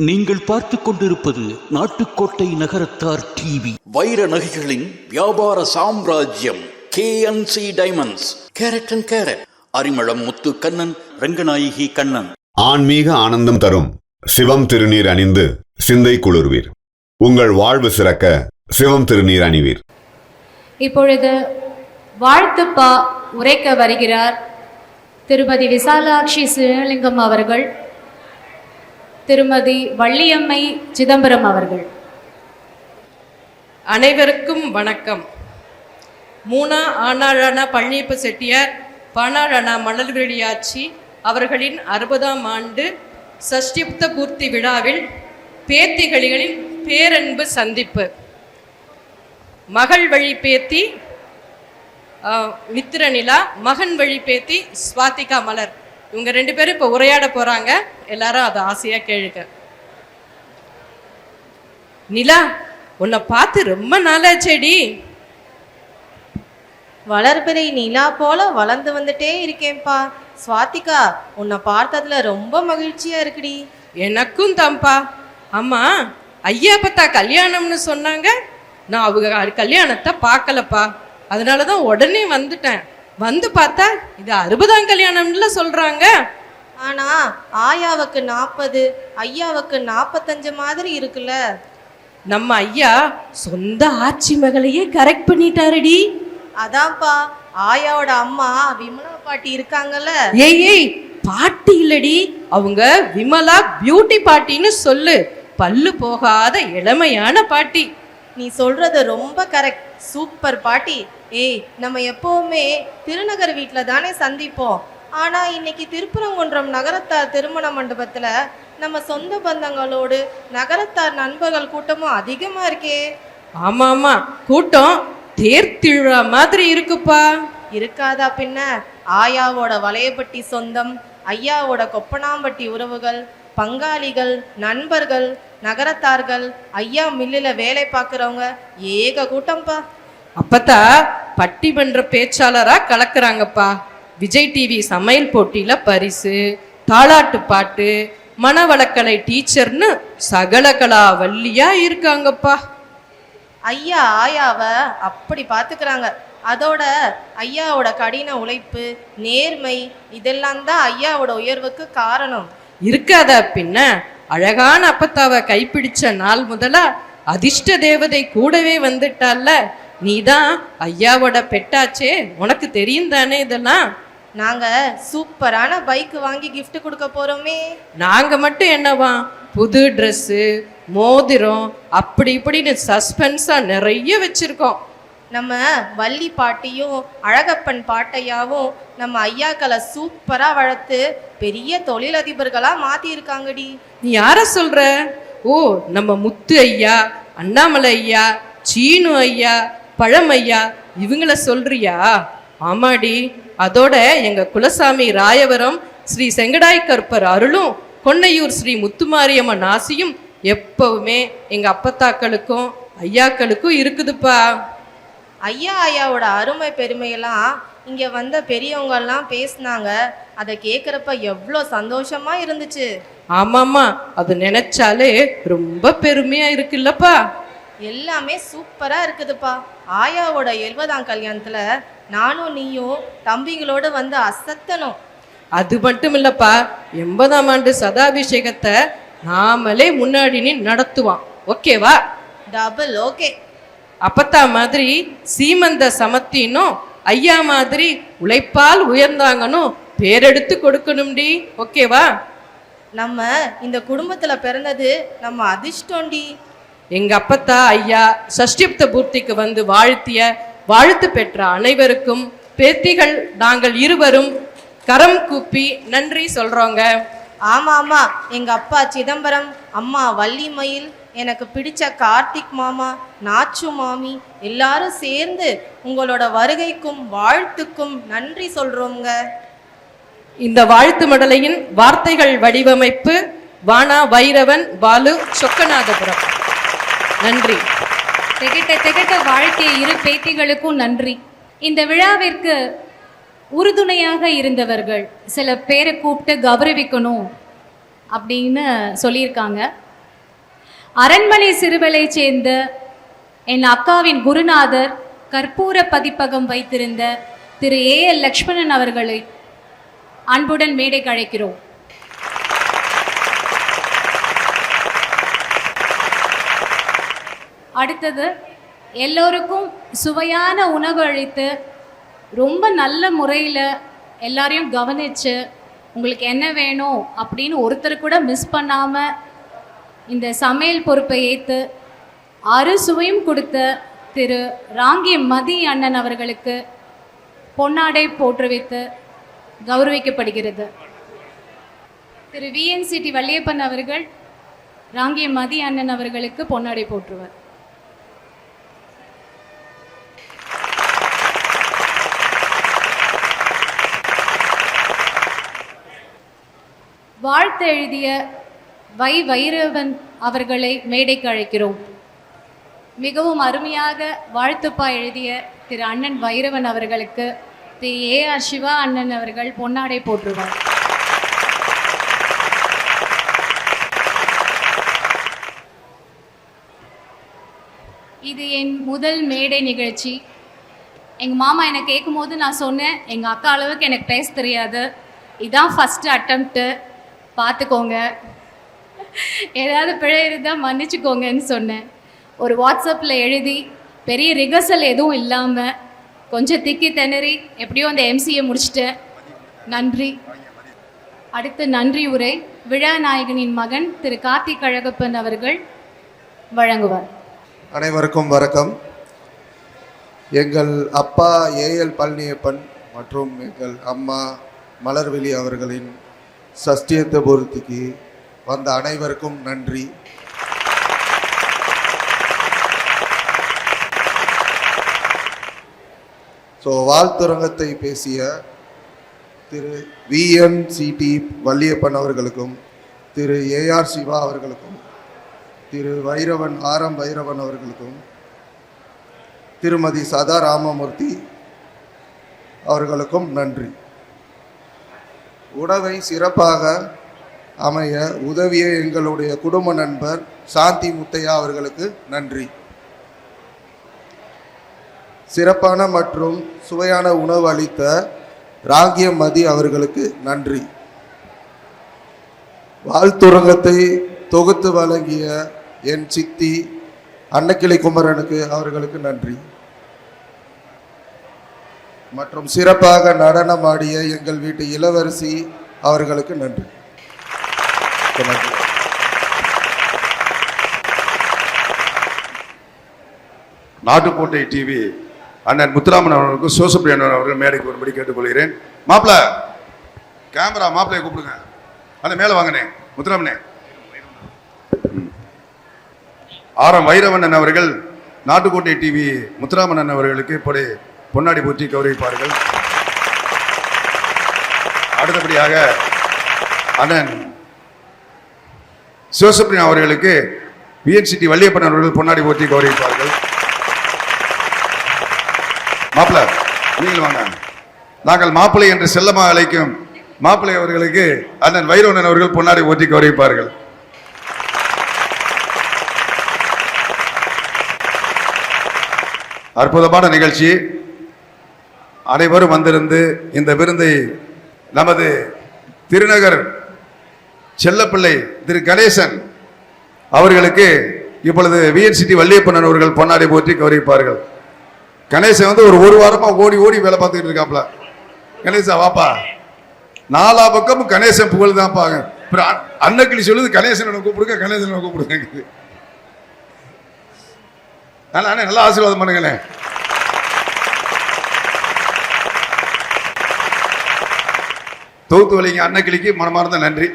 நீங்கள் பார்த்துக் கொண்டிருப்பது நாட்டுக்கோட்டை நகரத்தார் டிவி. வைர நகைகளின் வியாபார சாம்ராஜ்யம் KNC diamonds carat and carat Arimalam Muthu Kannan Ranganayaki Kannan. ஆன்மீக ஆனந்தம் தரும் சிவம் திருநீர் அணிந்து சிந்தை குளிர்வீர். உங்கள் வாழ்வு சிறக்க சிவம் திருநீர் அணிவீர். இப்பொழுது வாழ்த்துப்பா உரைக்க வருகிறார் திருமதி விசாலாட்சி சிவலிங்கம் அவர்கள். திருமதி வள்ளியம்மை சிதம்பரம் அவர்கள். அனைவருக்கும் வணக்கம். மூணா ஆனாழான பழனியப்ப செட்டியார் பானாழான மணல்வெளியாச்சி அவர்களின் அறுபதாம் ஆண்டு சஷ்டிப்த பூர்த்தி விழாவில் பேத்திகளின் பேரன்பு சந்திப்பு. மகள் வழி பேத்தி மித்திரநிலா மகன் வழி பேத்தி ஸ்வாதிகா மலர். இவங்க ரெண்டு பேரும் இப்போ உரையாட போறாங்க. எல்லாரும் அதை ஆசையா கேளுங்க. நிலா உன்னை பார்த்து ரொம்ப நாளாச்சேடி. வளர்பிறை நிலா போல வளர்ந்து வந்துட்டே இருக்கேன்பா ஸ்வாதிகா உன்னை பார்த்ததுல ரொம்ப மகிழ்ச்சியா இருக்குடி. எனக்கும் தான்ப்பா. அம்மா ஐயா பத்தா கல்யாணம்னு சொன்னாங்க. நான் அவங்க கல்யாணத்தை பார்க்கலப்பா. அதனால தான் உடனே வந்துட்டேன். வந்து பார்த்தா இது அறுபதாம் கல்யாணம்ல சொல்றாங்க. ஆனா ஆயாவுக்கு நாற்பது ஐயாவுக்கு நாற்பத்தஞ்சு மாதிரி இருக்குல்ல. நம்ம ஐயா சொந்த ஆட்சி மகளையே கரெக்ட் பண்ணிட்டாருடி. அதான்ப்பா ஆயாவோட அம்மா விமலா பாட்டி இருக்காங்கல்ல. ஏய் ஏய் பாட்டி இல்லடி. அவங்க விமலா பியூட்டி பாட்டின்னு சொல்லு. பல்லு போகாத இளமையான பாட்டி. நீ சொல்றது ரொம்ப கரெக்ட் சூப்பர் பாட்டி. ஏய் நம்ம எப்பவுமே திருநகர் வீட்ல தானே சந்திப்போம். ஆனா இன்னைக்கு திருப்பரங்குன்றம் நகரத்தார் திருமண மண்டபத்துல நம்ம சொந்த பந்தங்களோடு நகரத்தார் நண்பர்கள் கூட்டமும் அதிகமா இருக்கே. ஆமா ஆமா கூட்டம் தேர் திருவிழா மாதிரி இருக்குப்பா. இருக்காதா பின்ன? ஆயாவோட வளையப்பட்டி சொந்தம் ஐயாவோட கொப்பனாம்பட்டி உறவுகள் பங்காளிகள் நண்பர்கள் நகரத்தார்கள் ஐயா மில்லில் வேலை பார்க்குறவங்க ஏக கூட்டம்ப்பா. அப்பத்தா பட்டிமன்ற பேச்சாளரா கலக்குறாங்கப்பா. விஜய் டிவி சமையல் போட்டியில பரிசு தாலாட்டு பாட்டு மனவளக்கலை டீச்சர்னு சகலகலா வள்ளியா இருக்காங்கப்பா. ஐயா ஆயாவை அப்படி பார்த்துக்கிறாங்க அதோட ஐயாவோட கடின உழைப்பு நேர்மை இதெல்லாம் தான் ஐயாவோட உயர்வுக்கு காரணம். இருக்காதா பின்ன அழகான அப்பத்தாவை கைப்பிடிச்ச நாள் முதலா அதிர்ஷ்ட தேவதை கூடவே வந்துட்டால நீதான் ஐயாவோட பெட்டாச்சே. உனக்கு தெரியும் தானே இதெல்லாம்? நாங்க சூப்பரான பைக் வாங்கி gift கொடுக்க போறோமே. நாங்க மட்டும் என்னவா? புது ட்ரெஸ்ஸு மோதிரம் அப்படி இப்படின்னு சஸ்பென்ஸா நிறைய வச்சிருக்கோம். நம்ம வள்ளி பாட்டியும் அழகப்பன் பாட்டையாவும் நம்ம ஐயாக்களை சூப்பரா வளர்த்து பெரிய தொழிலதிபர்களா மாத்தி இருக்காங்கடி நீ யார சொல்ற? ஓ நம்ம முத்து ஐயா அண்ணாமலை ஐயா சீனு ஐயா பழம் ஐயா இவங்கள சொல்றியா? ஆமாடி அதோட எங்க குலசாமி ராயவரம் ஸ்ரீ செங்கடாய் கற்பர் அருளும் கொன்னையூர் ஸ்ரீ முத்துமாரியம்மன் ஆசியும் எப்பவுமே எங்க அப்பத்தாக்களுக்கும் ஐயாக்களுக்கும் இருக்குதுப்பா. ஐயா ஐயாவோட அருமை பெருமையெல்லாம் இங்க வந்த பெரியவங்க எல்லாம் பேசுனாங்க. அதை கேட்குறப்ப எவ்வளோ சந்தோஷமா இருந்துச்சு. ஆமாம்மா அது நினைச்சாலே ரொம்ப பெருமையா இருக்குல்லப்பா. எல்லாமே சூப்பரா இருக்குதுப்பா. ஆயாவோட எழுபதாம் கல்யாணத்துல நானும் நீயும் தம்பிங்களோட வந்து அசத்தணும். அது மட்டும் இல்லப்பா எண்பதாம் ஆண்டு சதாபிஷேகத்தை நாமளே முன்னாடி நடத்துவான் ஓகேவா? Double okay. அப்பத்தா மாதிரி சீமந்த சமத்தினும் ஐயா மாதிரி உழைப்பால் உயர்ந்தாங்கன்னும் பேரெடுத்து கொடுக்கணும்டி. ஓகேவா? நம்ம இந்த குடும்பத்துல பிறந்தது நம்ம அதிர்ஷ்டம்டி. எங்க அப்பத்தா ஐயா சஷ்டிப்த பூர்த்திக்கு வந்து வாழ்த்திய வாழ்த்து பெற்ற அனைவருக்கும் பேத்திகள் நாங்கள் இருவரும் கரம் கூப்பி நன்றி சொல்றோங்க. ஆமா ஆமா எங்க அப்பா சிதம்பரம் அம்மா வள்ளிமயில் எனக்கு பிடிச்ச கார்த்திக் மாமா நாச்சு மாமி எல்லாரும் சேர்ந்து உங்களோட வருகைக்கும் வாழ்த்துக்கும் நன்றி சொல்றோங்க இந்த வாழ்த்து மடலையின் வார்த்தைகள் வடிவமைப்பு வானா வைரவன் பாலு சொக்கநாதபுரம். நன்றி. திகட்ட திகட்ட வாழ்க்கைய இரு பேத்திகளுக்கும் நன்றி. இந்த விழாவிற்கு உறுதுணையாக இருந்தவர்கள் சில பேரை கூப்பிட்டு கௌரவிக்கணும் அப்படின்னு சொல்லியிருக்காங்க. அரண்மனை சிறுவலை சேர்ந்த என் அக்காவின் குருநாதர் கற்பூர பதிப்பகம் வைத்திருந்த திரு ஏ எல் லக்ஷ்மணன் அவர்களை அன்புடன் மேடைக்கு அழைக்கிறோம். அடுத்தது எல்லோருக்கும் சுவையான உணவு அளித்து ரொம்ப நல்ல முறையில் எல்லாரையும் கவனித்து உங்களுக்கு என்ன வேணும்? அப்படின்னு ஒருத்தர் கூட மிஸ் பண்ணாமல் இந்த சமையல் பொறுப்பை ஏற்று அறுசுவையும் கொடுத்த திரு ராங்கி மதி அண்ணன் அவர்களுக்கு பொன்னாடை போற்றுவித்து கௌரவிக்கப்படுகிறது. திரு விஎன்சிடி வள்ளியப்பன் அவர்கள் ராங்கி மதி அண்ணன் அவர்களுக்கு பொன்னாடை போற்றுவர். வாழ்த்து எழுதிய வை வைரவன் அவர்களை மேடைக்கு அழைக்கிறோம். மிகவும் அருமையாக வாழ்த்துப்பா எழுதிய திரு அண்ணன் வைரவன் அவர்களுக்கு திரு ஏ ஆர் சிவா அண்ணன் அவர்கள் பொன்னாடை போற்றுவார். இது என் முதல் மேடை நிகழ்ச்சி. எங்கள் மாமா என்னை கேட்கும்போது நான் சொன்னேன் எங்கள் அக்கா அளவுக்கு எனக்கு பேச தெரியாது. இதான் ஃபஸ்ட்டு அட்டம்ப்ட்டு பார்த்துக்கோங்க. ஏதாவது பிழை இருந்தால் மன்னிச்சுக்கோங்கன்னு சொன்னேன். ஒரு வாட்ஸ்அப்பில் எழுதி பெரிய ரிகர்சல் எதுவும் இல்லாமல் கொஞ்சம் திக்கி திணறி எப்படியோ அந்த எம்சியை முடிச்சிட்டேன் நன்றி. அடுத்து நன்றி உரை விழா நாயகனின் மகன் திரு கார்த்திக் அழகப்பன் அவர்கள் வழங்குவார். அனைவருக்கும் வணக்கம். எங்கள் அப்பா ஏஎல் பழனியப்பன் மற்றும் எங்கள் அம்மா மலர்விழி அவர்களின் சஷ்டியத்த பூர்த்திக்கு வந்த அனைவருக்கும் நன்றி. ஸோ வாழ்த்துரங்கத்தை பேசிய திரு விஎன்சிடி வள்ளியப்பன் அவர்களுக்கும் திரு ஏஆர் சிவா அவர்களுக்கும் திரு வைரவன் ஆரம் வைரவன் அவர்களுக்கும் திருமதி சதா ராமமூர்த்தி அவர்களுக்கும் நன்றி. உணவை சிறப்பாக அமைய உதவிய எங்களுடைய குடும்ப நண்பர் சாந்தி முத்தையா அவர்களுக்கு நன்றி. சிறப்பான மற்றும் சுவையான உணவு அளித்த ராங்கியம் மதி அவர்களுக்கு நன்றி. வாழ்த்துரங்கத்தை தொகுத்து வழங்கிய என் சித்தி அன்னக்கிளை குமரனுக்கு அவர்களுக்கு நன்றி. மற்றும் சிறப்பாக நடனமாடிய எங்கள் வீட்டு இளவரசி அவர்களுக்கு நன்றி. நன்றி நாட்டுக்கோட்டை டிவி அண்ணன் முத்துராமன் அவர்களுக்கும் சிவசுப்ரியன் அவர்கள் மேடைக்கு வரும்படி கேட்டுக்கொள்கிறேன். மாப்பிள கேமரா மாப்பிளைய கூப்பிடுங்க. அந்த மேலே வாங்கண்ணே முத்துராமனே. ம். ஆரம் வைரவண்ணன் அவர்கள் நாட்டுக்கோட்டை டிவி முத்துராமன் அவர்களுக்கு இப்படி பொன்னாடி போற்றி கௌரவிப்பார்கள். அடுத்தபடியாக அண்ணன் சிவசுப்ரியா அவர்களுக்கு விஎன்சிடி வள்ளியப்பன் அவர்கள் பொன்னாடி போற்றி கௌரவிப்பார்கள். மாப்பிள்ள நீங்கள் வாங்க. நாங்கள் மாப்பிள்ளை என்று செல்லமாக அழைக்கும் மாப்பிள்ளை அவர்களுக்கு அண்ணன் வைரோணன் அவர்கள் பொன்னாடி ஓட்டி கௌரவிப்பார்கள். அற்புதமான நிகழ்ச்சி. அனைவரும் வந்திருந்து இந்த விருந்தை நமது திருநகர் செல்லப்பிள்ளை திரு கணேசன் அவர்களுக்கு இப்பொழுது விஎன்சிடி வள்ளியப்பன் அவர்கள் பொன்னாடி போற்றி கௌரவிப்பார்கள். கணேசன் வந்து ஒரு ஒரு வாரமாக ஓடி ஓடி வேலை பார்த்துக்கிட்டு இருக்காப்ல கணேசா வாப்பா. நாலா பக்கமும் கணேசன் புகழ் தான் பாங்க அன்னக்கிளி சொல்லுது கணேசனை கூப்பிடுங்க கணேசனை கூப்பிடுங்க ஆனா அண்ணே, நல்லா ஆசீர்வாதம் பண்ணுங்களேன் தொகுத்து வலிங்க அன்னக்கிளிக்கு மனமார்ந்த நன்றி.